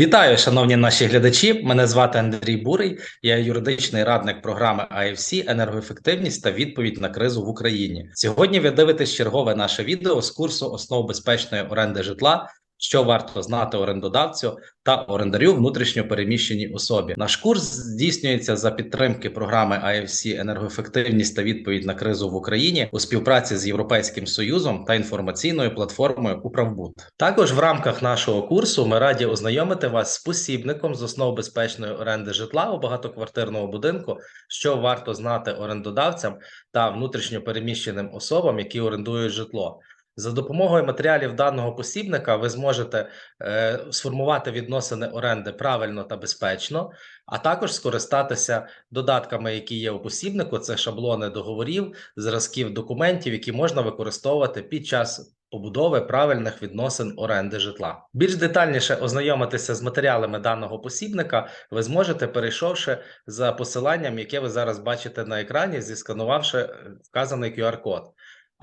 Вітаю, шановні наші глядачі. Мене звати Андрій Бурий. Я юридичний радник програми IFC енергоефективність та відповідь на кризу в Україні. Сьогодні ви дивитесь чергове наше відео з курсу основ безпечної оренди житла. Що варто знати орендодавцю та орендарю внутрішньо переміщеній особі? Наш курс здійснюється за підтримки програми AFC енергоефективність та відповідь на кризу в Україні у співпраці з Європейським Союзом та інформаційною платформою Управбут. Також в рамках нашого курсу ми раді ознайомити вас з посібником з основ безпечної оренди житла у багатоквартирному будинку, що варто знати орендодавцям та внутрішньо переміщеним особам, які орендують житло. За допомогою матеріалів даного посібника ви зможете е, сформувати відносини оренди правильно та безпечно, а також скористатися додатками, які є у посібнику. Це шаблони договорів, зразків документів, які можна використовувати під час побудови правильних відносин оренди житла. Більш детальніше ознайомитися з матеріалами даного посібника ви зможете, перейшовши за посиланням, яке ви зараз бачите на екрані, зісканувавши е, вказаний QR-код.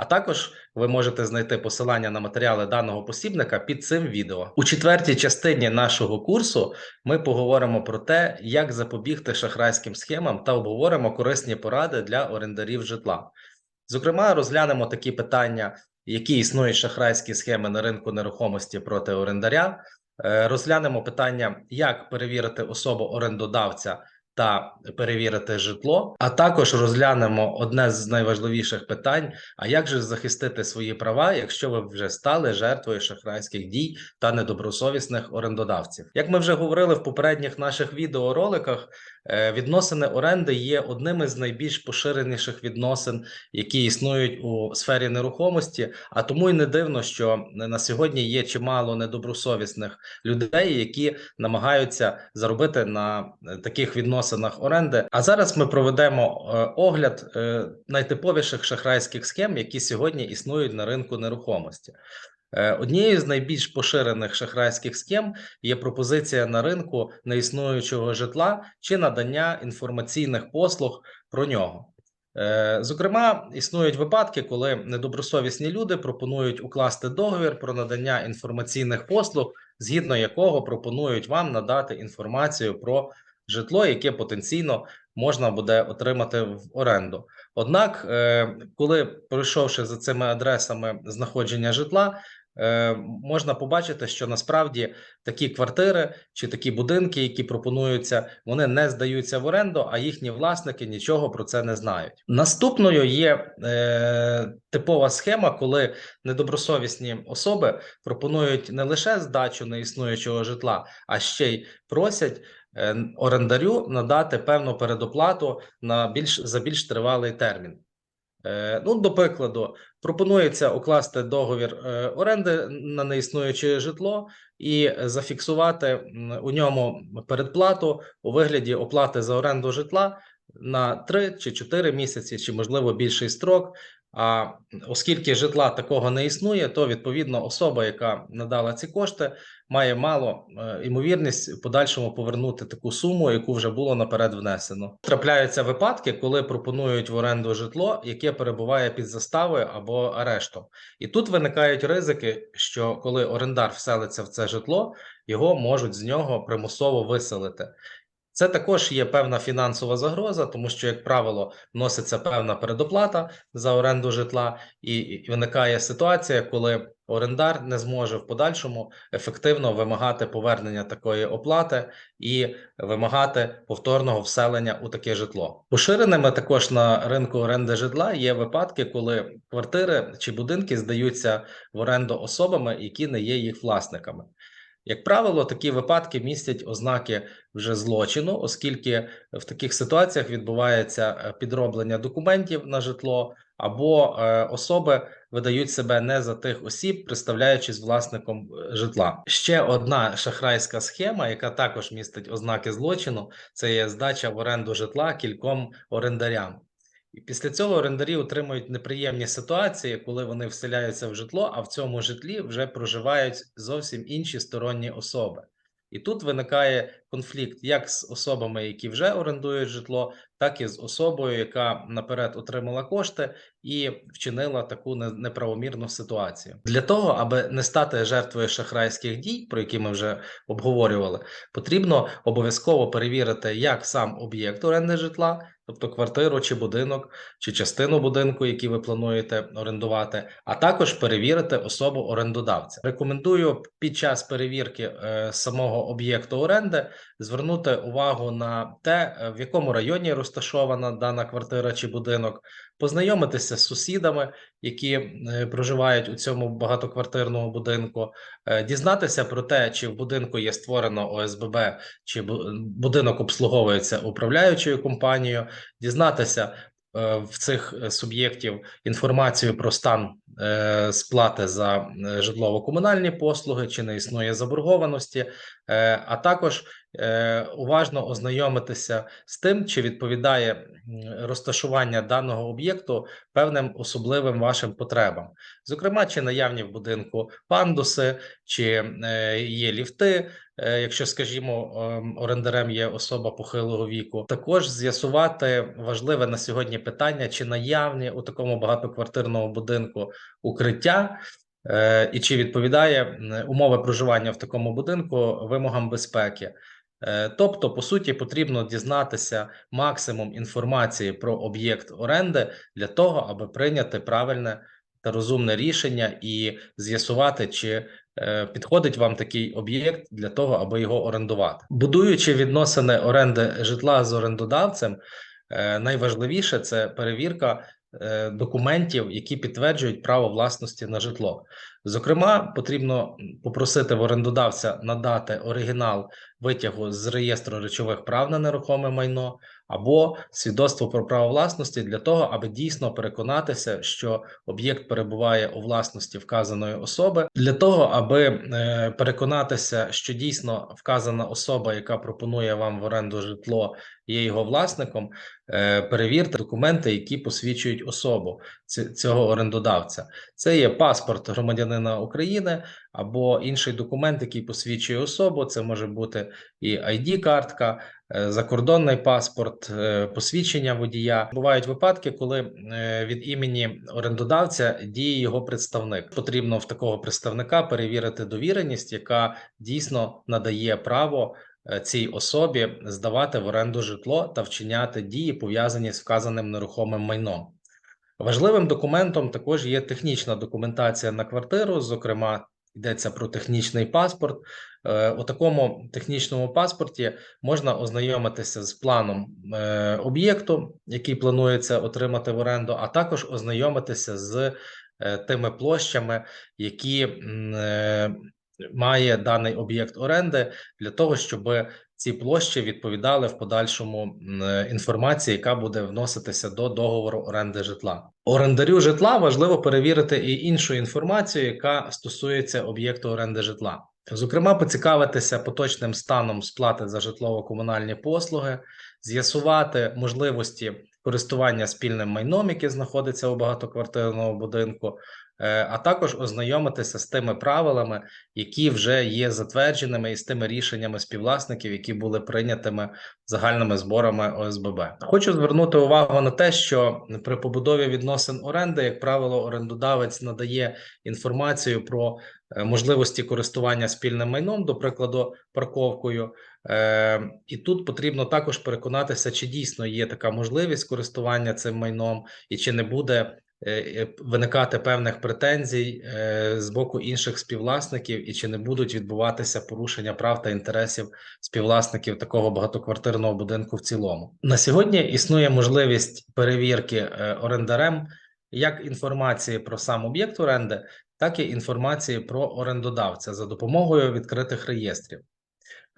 А також ви можете знайти посилання на матеріали даного посібника під цим відео. У четвертій частині нашого курсу ми поговоримо про те, як запобігти шахрайським схемам та обговоримо корисні поради для орендарів житла. Зокрема, розглянемо такі питання, які існують шахрайські схеми на ринку нерухомості проти орендаря. Е, Розглянемо питання, як перевірити особу орендодавця та перевірити житло, а також розглянемо одне з найважливіших питань: а як же захистити свої права, якщо ви вже стали жертвою шахрайських дій та недобросовісних орендодавців? Як ми вже говорили в попередніх наших відеороликах, е, відносини оренди є одним із найбільш поширеніших відносин, які існують у сфері нерухомості. А тому й не дивно, що на сьогодні є чимало недобросовісних людей, які намагаються заробити на е, таких відносинах оренди. А зараз ми проведемо е, огляд е, найтиповіших шахрайських схем, які сьогодні існують на ринку нерухомості. Е, Однією з найбільш поширених шахрайських схем є пропозиція на ринку неіснуючого житла чи надання інформаційних послуг про нього. Зокрема, існують випадки, коли недобросовісні люди пропонують укласти договір про надання інформаційних послуг, згідно якого пропонують вам надати інформацію про житло, яке потенційно можна буде отримати в оренду. Однак, е, коли пройшовши за цими адресами знаходження житла, е, можна побачити, що насправді такі квартири чи такі будинки, які пропонуються, вони не здаються в оренду, а їхні власники нічого про це не знають. Наступною є е, типова схема, коли недобросовісні особи пропонують не лише здачу неіснуючого житла, а ще й просять орендарю надати певну передоплату на більш за більш тривалий термін. Е, Ну, до прикладу, пропонується укласти договір е, оренди на неіснуюче житло і зафіксувати у ньому передплату у вигляді оплати за оренду житла на 3 чи 4 місяці, чи можливо більший строк. А оскільки житла такого не існує, то відповідно особа, яка надала ці кошти, має мало е, ймовірність в подальшому повернути таку суму, яку вже було наперед внесено. Трапляються випадки, коли пропонують в оренду житло, яке перебуває під заставою або арештом, і тут виникають ризики, що коли орендар вселиться в це житло, його можуть з нього примусово виселити. Це також є певна фінансова загроза, тому що, як правило, вноситься певна передоплата за оренду житла, і виникає ситуація, коли орендар не зможе в подальшому ефективно вимагати повернення такої оплати і вимагати повторного вселення у таке житло. Поширеними також на ринку оренди житла є випадки, коли квартири чи будинки здаються в оренду особами, які не є їх власниками. Як правило, такі випадки містять ознаки вже злочину, оскільки в таких ситуаціях відбувається е, підроблення документів на житло, або е, особи видають себе не за тих осіб, представляючись власником е, житла. Ще одна шахрайська схема, яка також містить ознаки злочину, це є здача в оренду житла кільком орендарям. І після цього орендарі отримують неприємні ситуації, коли вони вселяються в житло, а в цьому житлі вже проживають зовсім інші сторонні особи. І тут виникає конфлікт як з особами, які вже орендують житло, так і з особою, яка наперед отримала кошти і вчинила таку неправомірну ситуацію. Для того, аби не стати жертвою шахрайських дій, про які ми вже обговорювали, потрібно обов'язково перевірити як сам об'єкт оренди житла, тобто квартиру чи будинок, чи частину будинку, який ви плануєте орендувати, а також перевірити особу орендодавця. Рекомендую під час перевірки е, самого об'єкту оренди звернути увагу на те, е, в якому районі розташована дана квартира чи будинок, познайомитися з сусідами, які е, проживають у цьому багатоквартирному будинку, е, дізнатися про те, чи в будинку є створено ОСББ, чи будинок обслуговується управляючою компанією, дізнатися е, в цих суб'єктів інформацію про стан сплати за житлово-комунальні послуги, чи не існує заборгованості, а також уважно ознайомитися з тим, чи відповідає розташування даного об'єкту певним особливим вашим потребам. Зокрема, чи наявні в будинку пандуси, чи е, є ліфти, е, якщо, скажімо, ем, орендарем є особа похилого віку. Також з'ясувати важливе на сьогодні питання, чи наявні у такому багатоквартирному будинку укриття. е, І чи відповідає умови проживання в такому будинку вимогам безпеки? Е, Тобто, по суті, потрібно дізнатися максимум інформації про об'єкт оренди для того, аби прийняти правильне та розумне рішення і з'ясувати, чи е, підходить вам такий об'єкт для того, аби його орендувати. Будуючи відносини оренди житла з орендодавцем, е, найважливіше це перевірка документів, які підтверджують право власності на житло. Зокрема, потрібно попросити в орендодавця надати оригінал витягу з реєстру речових прав на нерухоме майно або свідоцтво про право власності для того, аби дійсно переконатися, що об'єкт перебуває у власності вказаної особи, для того, аби е, переконатися, що дійсно вказана особа, яка пропонує вам в оренду житло, є його власником. е, Перевірте документи, які посвідчують особу цього орендодавця. Це є паспорт громадянина України або інший документ, який посвідчує особу. Це може бути і ID-картка, е, закордонний паспорт, е, посвідчення водія. Бувають випадки, коли від імені орендодавця діє його представник. Потрібно в такого представника перевірити довіреність, яка дійсно надає право цій особі здавати в оренду житло та вчиняти дії, пов'язані з вказаним нерухомим майном. Важливим документом також є технічна документація на квартиру, зокрема, йдеться про технічний паспорт. Е, У такому технічному паспорті можна ознайомитися з планом е, об'єкту, який планується отримати в оренду, а також ознайомитися з е, тими площами, які е, має даний об'єкт оренди, для того, щоб ці площі відповідали в подальшому інформації, яка буде вноситися до договору оренди житла. Орендарю житла важливо перевірити і іншу інформацію, яка стосується об'єкту оренди житла. Зокрема, поцікавитися поточним станом сплати за житлово-комунальні послуги, з'ясувати можливості користування спільним майном, яке знаходиться у багатоквартирному будинку, а також ознайомитися з тими правилами, які вже є затвердженими, і з тими рішеннями співвласників, які були прийнятими загальними зборами ОСББ. Хочу звернути увагу на те, що при побудові відносин оренди, як правило, орендодавець надає інформацію про е, можливості користування спільним майном, до прикладу, парковкою. Е, І тут потрібно також переконатися, чи дійсно є така можливість користування цим майном, і чи не буде е, е, виникати певних претензій е, з боку інших співвласників, і чи не будуть відбуватися порушення прав та інтересів співвласників такого багатоквартирного будинку в цілому. На сьогодні існує можливість перевірки е, орендарем як інформації про сам об'єкт оренди, так і інформації про орендодавця за допомогою відкритих реєстрів.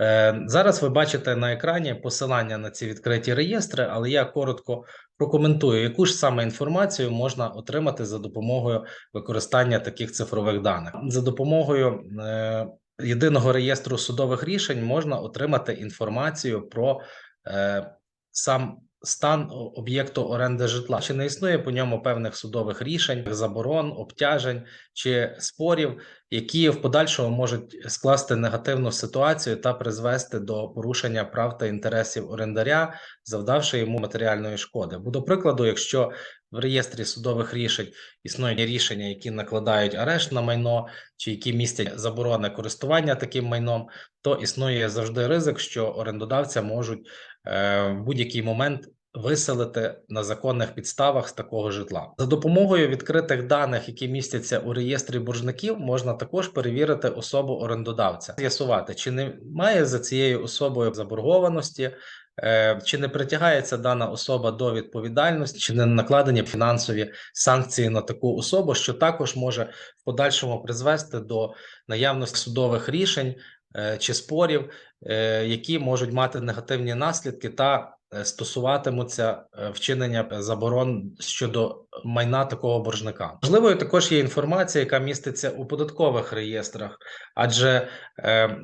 Е, Зараз ви бачите на екрані посилання на ці відкриті реєстри, але я коротко прокоментую, яку ж саме інформацію можна отримати за допомогою використання таких цифрових даних. За допомогою е, єдиного реєстру судових рішень можна отримати інформацію про е, сам стан об'єкту оренди житла. Чи не існує по ньому певних судових рішень, заборон, обтяжень чи спорів, які в подальшому можуть скласти негативну ситуацію та призвести до порушення прав та інтересів орендаря, завдавши йому матеріальної шкоди. Бо, до прикладу, якщо в реєстрі судових рішень існують рішення, які накладають арешт на майно, чи які містять заборони користування таким майном, то існує завжди ризик, що орендодавця можуть е, в будь-який момент виселити на законних підставах з такого житла. За допомогою відкритих даних, які містяться у реєстрі боржників, можна також перевірити особу орендодавця, з'ясувати, чи немає за цією особою заборгованості. Е, Чи не притягається дана особа до відповідальності, чи не накладені фінансові санкції на таку особу, що також може в подальшому призвести до наявності судових рішень е, чи спорів, е, які можуть мати негативні наслідки та стосуватимуться е, вчинення заборон щодо майна такого боржника. Можливою також є інформація, яка міститься у податкових реєстрах, адже е, е,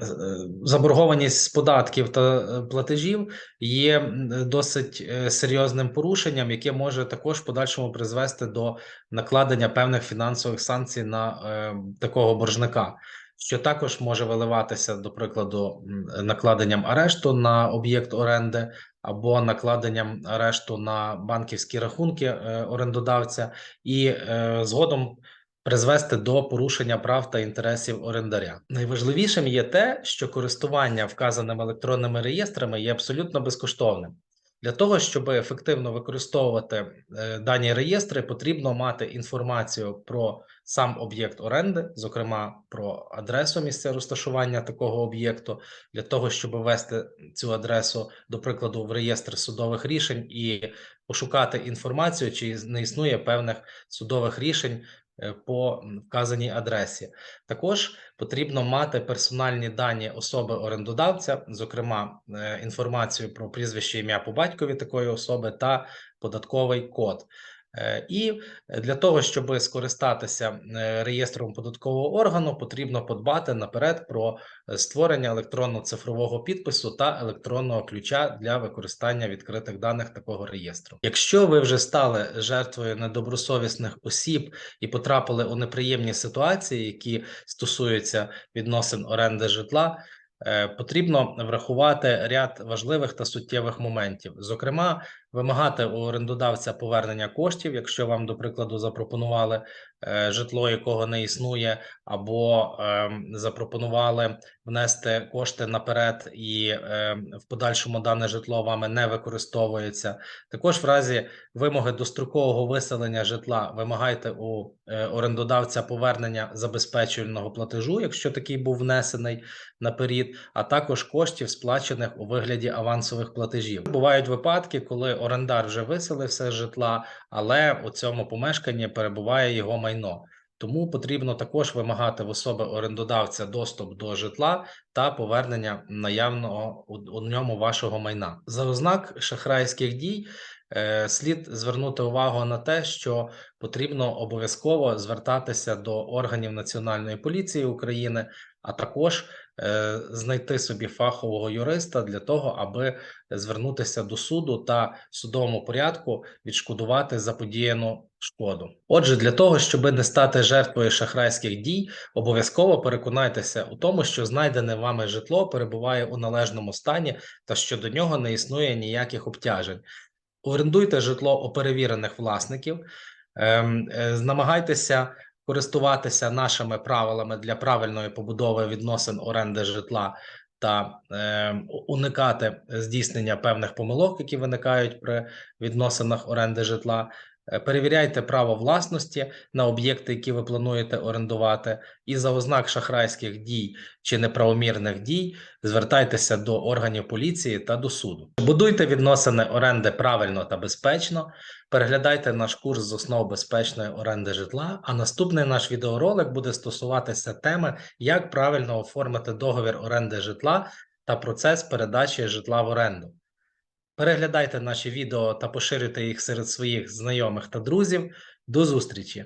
заборгованість з податків та е, платежів є досить е, серйозним порушенням, яке може також в подальшому призвести до накладення певних фінансових санкцій на е, такого боржника. Що також може виливатися, до прикладу, накладенням арешту на об'єкт оренди або накладенням арешту на банківські рахунки е, орендодавця, і е, згодом призвести до порушення прав та інтересів орендаря. Найважливішим є те, що користування вказаними електронними реєстрами є абсолютно безкоштовним. Для того, щоб ефективно використовувати е, дані реєстри, потрібно мати інформацію про сам об'єкт оренди, зокрема про адресу місця розташування такого об'єкту, для того, щоб ввести цю адресу, до прикладу, в реєстр судових рішень і пошукати інформацію, чи не існує певних судових рішень по вказаній адресі. Також потрібно мати персональні дані особи орендодавця, зокрема е, інформацію про прізвище, ім'я по батькові такої особи та податковий код. Е, І для того, щоб скористатися е, реєстром податкового органу, потрібно подбати наперед про е, створення електронно-цифрового підпису та електронного ключа для використання відкритих даних такого реєстру. Якщо ви вже стали жертвою недобросовісних осіб і потрапили у неприємні ситуації, які стосуються відносин оренди житла. Потрібно врахувати ряд важливих та суттєвих моментів, зокрема, вимагати у орендодавця повернення коштів, якщо вам, до прикладу, запропонували е, житло, якого не існує, або ем, запропонували внести кошти наперед, і ем, в подальшому дане житло вами не використовується. Також в разі вимоги дострокового виселення житла вимагайте у е, орендодавця повернення забезпечувального платежу, якщо такий був внесений наперед, а також коштів, сплачених у вигляді авансових платежів. Бувають випадки, коли орендар вже виселився з житла, але у цьому помешканні перебуває його майно. Тому потрібно також вимагати в особи орендодавця доступ до житла та повернення наявного у, ньому вашого майна. За ознак шахрайських дій е, слід звернути увагу на те, що потрібно обов'язково звертатися до органів Національної поліції України, а також е, знайти собі фахового юриста для того, аби звернутися до суду та судовому порядку відшкодувати заподіяну шкоду. Отже, для того, щоб не стати жертвою шахрайських дій, обов'язково переконайтеся у тому, що знайдене вами житло перебуває у належному стані та що до нього не існує ніяких обтяжень. Орендуйте житло у перевірених власників, ем, е, намагайтеся користуватися нашими правилами для правильної побудови відносин оренди житла та е, уникати здійснення певних помилок, які виникають при відносинах оренди житла. Е, Перевіряйте право власності на об'єкти, які ви плануєте орендувати, і за ознак шахрайських дій чи неправомірних дій звертайтеся до органів поліції та до суду. Будуйте відносини оренди правильно та безпечно. Переглядайте наш курс з основ безпечної оренди житла. А наступний наш відеоролик буде стосуватися теми, як правильно оформити договір оренди житла та процес передачі житла в оренду. Переглядайте наші відео та поширюйте їх серед своїх знайомих та друзів. До зустрічі!